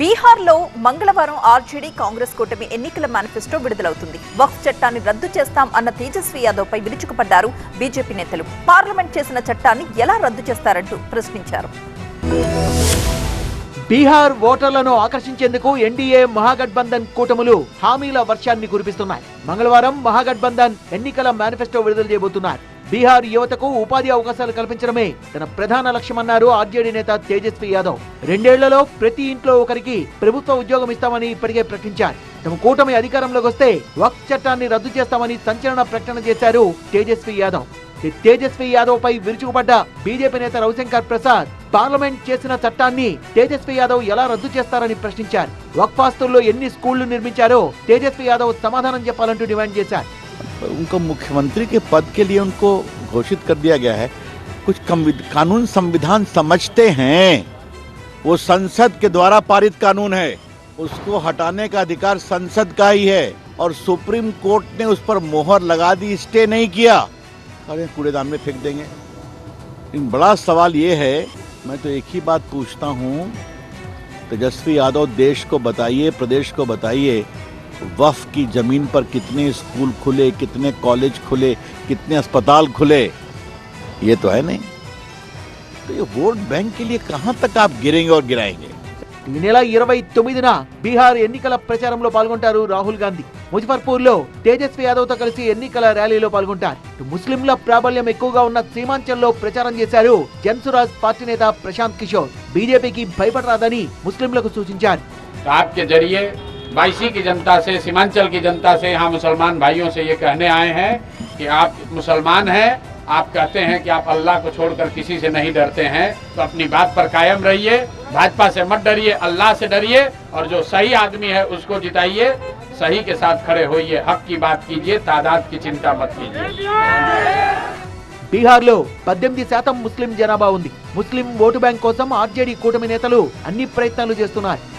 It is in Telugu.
బీహార్లో మంగళవారం ఆర్జేడీ కాంగ్రెస్ కూటమి ఎన్నికల మేనిఫెస్టో విడుదలవుతుంది వక్ఫ్ చట్టాన్ని రద్దు చేస్తాం అన్న తేజస్వి యాదవ్ పై విరుచుకుపడ్డారు బీజేపీ నేతలు పార్లమెంట్ చేసిన చట్టాన్ని ఎలా రద్దు చేస్తారంటూ ప్రశ్నించారు బీహార్ ఓటర్లను ఆకర్షించేందుకు ఎన్డీఏ మహాగఠబంధన్ కూటములు హామీల వర్షాన్ని కురిపిస్తున్నాయి మంగళవారం మహాగఠబంధన్ ఎన్నికల మేనిఫెస్టో విడుదల చేయబోతున్నారు బీహార్ యువతకు ఉపాధి అవకాశాలు కల్పించడమే తన ప్రధాన లక్ష్యమన్నారు ఆర్జేడీ నేత తేజస్వి యాదవ్ రెండేళ్లలో ప్రతి ఇంట్లో ఒకరికి ప్రభుత్వ ఉద్యోగం ఇస్తామని ఇప్పటికే ప్రకటించారు తమ కూటమి అధికారంలోకి వస్తే వక్ చట్టాన్ని రద్దు చేస్తామని సంచలన ప్రకటన చేశారు తేజస్వి యాదవ్ తేజస్వి యాదవ్ పై విరుచుకుపడ్డ బీజేపీ నేత రవిశంకర్ ప్రసాద్ పార్లమెంట్ చేసిన చట్టాన్ని తేజస్వి యాదవ్ ఎలా రద్దు చేస్తారని ప్రశ్నించారు వక్ఫాస్తుల్లో ఎన్ని స్కూళ్లు నిర్మించారో తేజస్వి యాదవ్ సమాధానం చెప్పాలంటూ డిమాండ్ చేశారు उनको मुख्यमंत्री के पद के लिए उनको घोषित कर दिया गया है कुछ कम कानून संविधान समझते हैं वो संसद के द्वारा पारित कानून है उसको हटाने का अधिकार संसद का ही है और सुप्रीम कोर्ट ने उस पर मोहर लगा दी स्टे नहीं किया अरे कूड़ेदान में फेंक देंगे इन बड़ा सवाल ये है मैं तो एक ही बात पूछता हूँ तेजस्वी यादव देश को बताइए प्रदेश को बताइए वफ की जमीन पर कितने स्कूल खुले कितने कॉलेज खुले कितने अस्पताल खुले यह तो है नहीं तो ये वोट बैंक के लिए कहां तक आप गिरेंगे और गिराएंगे नीलेला 29나 बिहार ఎన్నికల ప్రచారంలో పాల్గొంటారు rahul gandhi मुजफ्फरपुरలో తేజస్వి యాదవ్ తో కలిసి ఎన్నికల ర్యాలీలో పాల్గొంటారు ముస్లింల ప్రాబల్యం ఎక్కువగా ఉన్న సీమాంచల్లో ప్రచారం చేశారు జనసురాజ్ పార్టీ నేత ప్రశాంత్ కిశోర్ బీజేపీకి భయపడరాదని ముస్లింలకు సూచించారు కాన్ట్ కే జరియే बाईसी की जनता से सीमांचल की जनता से यहाँ मुसलमान भाइयों से ये कहने आए हैं कि आप मुसलमान हैं आप कहते हैं कि आप अल्लाह को छोड़कर किसी से नहीं डरते हैं तो अपनी बात पर कायम रहिए भाजपा से मत डरिए अल्लाह से डरिए और जो सही आदमी है उसको जिताइए सही के साथ खड़े होइए हक की बात कीजिए तादाद की चिंता मत कीजिए बीहार लो శాతం मुस्लिम జనాభా मुस्लिम वोट बैंक బ్యాంక్ కోసం ఆర్జేడీ కూటమి